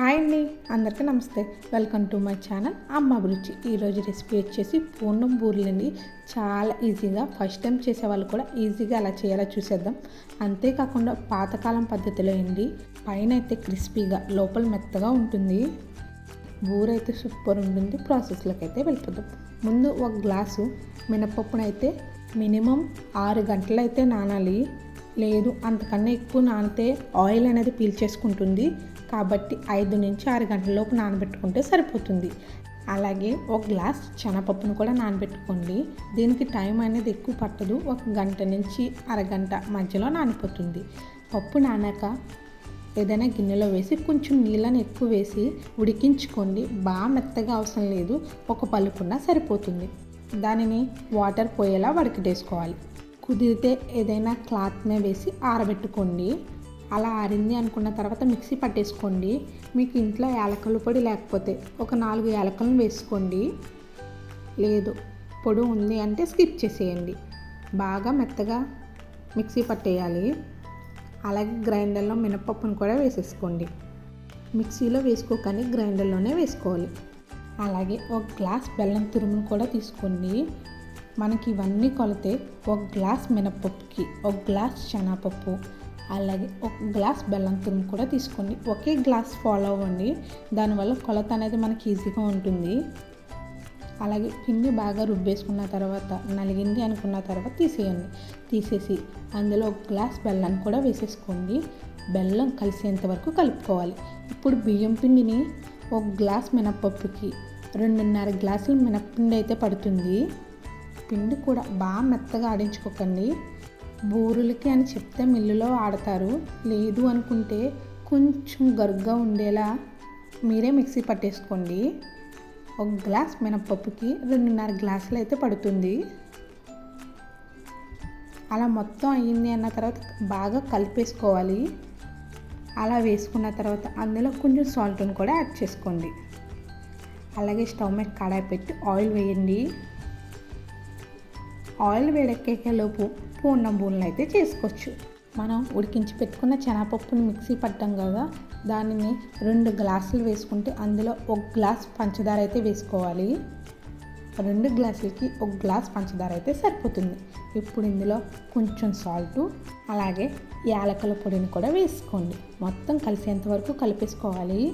Hi అండి అందరికీ నమస్తే. వెల్కమ్ టు మై ఛానల్ అమ్మ అభిరుచి ఈరోజు రెసిపీ వచ్చేసి పూర్ణం బూరెలండి. చాలా ఈజీగా ఫస్ట్ టైం చేసే వాళ్ళు కూడా ఈజీగా అలా చేయాలో చూసేద్దాం. అంతేకాకుండా పాతకాలం పద్ధతిలో అండి పైన అయితే క్రిస్పీగా లోపల మెత్తగా ఉంటుంది. బూర అయితే సూపర్ ఉంటుంది. ప్రాసెస్లోకి అయితే వెళ్ళిపోతాం ముందు ఒక గ్లాసు మినపప్పునైతే మినిమం ఆరు గంటలు అయితే నానాలి. లేదు అంతకన్నా ఎక్కువ నానితే ఆయిల్ అనేది పీల్చేసుకుంటుంది. కాబట్టి ఐదు నుంచి ఆరు గంటల లోపు నానబెట్టుకుంటే సరిపోతుంది. అలాగే ఒక గ్లాస్ శనగపప్పును కూడా నానబెట్టుకోండి. దీనికి టైం అనేది ఎక్కువ పట్టదు. ఒక గంట నుంచి అరగంట మధ్యలో నానిపోతుంది. పప్పు నానాక ఏదైనా గిన్నెలో వేసి కొంచెం నీళ్ళని ఎక్కువ వేసి ఉడికించుకోండి. బాగా మెత్తగా అవసరం లేదు. ఒక పలుకున్నా సరిపోతుంది. దానిని వాటర్ పోయేలా వడికిటేసుకోవాలి. కుదిరితే ఏదైనా క్లాత్ మీద వేసి ఆరబెట్టుకోండి. అలా ఆరింది అనుకున్న తర్వాత మిక్సీ పట్టేసుకోండి. మీకు ఇంట్లో యాలకల పొడి లేకపోతే ఒక నాలుగు యాలకలను వేసుకోండి. లేదు పొడి ఉంది అంటే స్కిప్ చేసేయండి. బాగా మెత్తగా మిక్సీ పట్టేయాలి. అలాగే గ్రైండర్లో మినపప్పును కూడా వేసేసుకోండి. మిక్సీలో వేసుకోకని గ్రైండర్లోనే వేసుకోవాలి. అలాగే ఒక గ్లాస్ బెల్లం తురుమును కూడా తీసుకోండి. మనకి ఇవన్నీ కొలితే ఒక గ్లాస్ మినపప్పుకి ఒక గ్లాస్ శనగపప్పు అలాగే ఒక గ్లాస్ బెల్లం తురుము కూడా తీసుకోండి. ఒకే గ్లాస్ ఫాలో అవ్వండి. దానివల్ల కొలత అనేది మనకి ఈజీగా ఉంటుంది. అలాగే పిండి బాగా రుబ్బేసుకున్న తర్వాత నలిగింది అనుకున్న తర్వాత తీసేయండి. తీసేసి అందులో ఒక గ్లాస్ బెల్లాన్ని కూడా వేసేసుకోండి. బెల్లం కలిసేంత వరకు కలుపుకోవాలి. ఇప్పుడు బియ్యం పిండిని ఒక గ్లాస్ మినపప్పుకి రెండున్నర గ్లాసులు మినప్పిండి అయితే పడుతుంది. పిండి కూడా బాగా మెత్తగా ఆడించుకోకండి. బూరులకి అని చెప్తే మిల్లులో ఆడతారు. లేదు అనుకుంటే కొంచెం గరుగ్గా ఉండేలా మీరే మిక్సీ పట్టేసుకోండి. ఒక గ్లాస్ మినపప్పుకి రెండున్నర గ్లాసులు అయితే పడుతుంది. అలా మొత్తం అయ్యింది అన్న తర్వాత బాగా కలిపేసుకోవాలి. అలా వేసుకున్న తర్వాత అందులో కొంచెం సాల్ట్ని కూడా యాడ్ చేసుకోండి. అలాగే స్టవ్ మీద కడాయి పెట్టి ఆయిల్ వేయండి. ఆయిల్ వేడెక్కేలోపు పూర్ణం బూనెలు అయితే చేసుకోవచ్చు. మనం ఉడికించి పెట్టుకున్న శనగపప్పుని మిక్సీ పట్టాం కదా దానిని రెండు గ్లాసులు వేసుకుంటే అందులో ఒక గ్లాస్ పంచదార అయితే వేసుకోవాలి. రెండు గ్లాసులకి ఒక గ్లాస్ పంచదార అయితే సరిపోతుంది. ఇప్పుడు ఇందులో కొంచెం సాల్ట్ అలాగే యాలకల పొడిని కూడా వేసుకోండి. మొత్తం కలిసేంత వరకు కలిపేసుకోవాలి.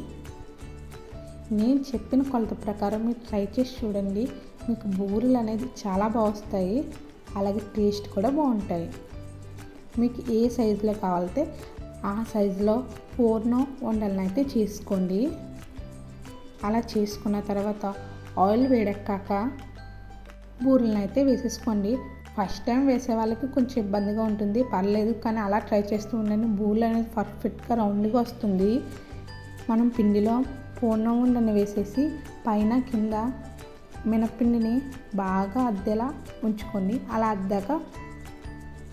నేను చెప్పిన కొలత ప్రకారం మీరు ట్రై చేసి చూడండి. మీకు బూరెలు అనేది చాలా బాగా వస్తాయి. అలాగే టేస్ట్ కూడా బాగుంటాయి. మీకు ఏ సైజులో కావాలంటే ఆ సైజులో పూర్ణం వండలను అయితే చేసుకోండి. అలా చేసుకున్న తర్వాత ఆయిల్ వేడెక్కాక బూరెలను అయితే వేసేసుకోండి. ఫస్ట్ టైం వేసే వాళ్ళకి కొంచెం ఇబ్బందిగా ఉంటుంది. పర్లేదు కానీ అలా ట్రై చేస్తూ ఉండండి. బూరెలు అనేది పర్ఫెక్ట్గా రౌండ్గా వస్తుంది. మనం పిండిలో పూర్ణం ఉండని వేసేసి పైన కింద మినప్పిండిని బాగా అద్దెలా ఉంచుకొని అలా అద్దాక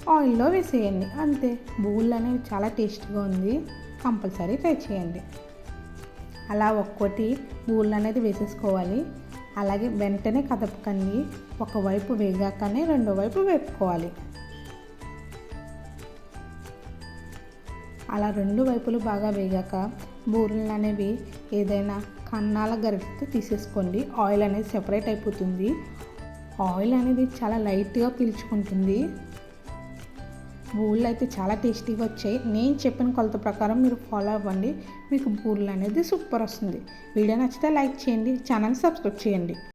ఆయిల్లో వేసేయండి. అంతే. బూళ్ళు అనేవి చాలా టేస్ట్గా ఉంది. కంపల్సరీ ట్రై చేయండి. అలా ఒక్కోటి బూళ్ళు అనేది వేసేసుకోవాలి. అలాగే వెంటనే కదపకండి. ఒకవైపు వేగాకనే రెండో వైపు వేపుకోవాలి. అలా రెండు వైపులు బాగా వేగాక బూరెలు అనేవి ఏదైనా కన్నాల గరిటతో తీసేసుకోండి. ఆయిల్ అనేది సెపరేట్ అయిపోతుంది. ఆయిల్ అనేది చాలా లైట్గా పీల్చుకుంటుంది. బూళ్ళు అయితే చాలా టేస్టీగా వచ్చాయి. నేను చెప్పిన కొలత ప్రకారం మీరు ఫాలో అవ్వండి. మీకు బూరెలు అనేది సూపర్ వస్తుంది. వీడియో నచ్చితే లైక్ చేయండి. ఛానల్ సబ్స్క్రైబ్ చేయండి.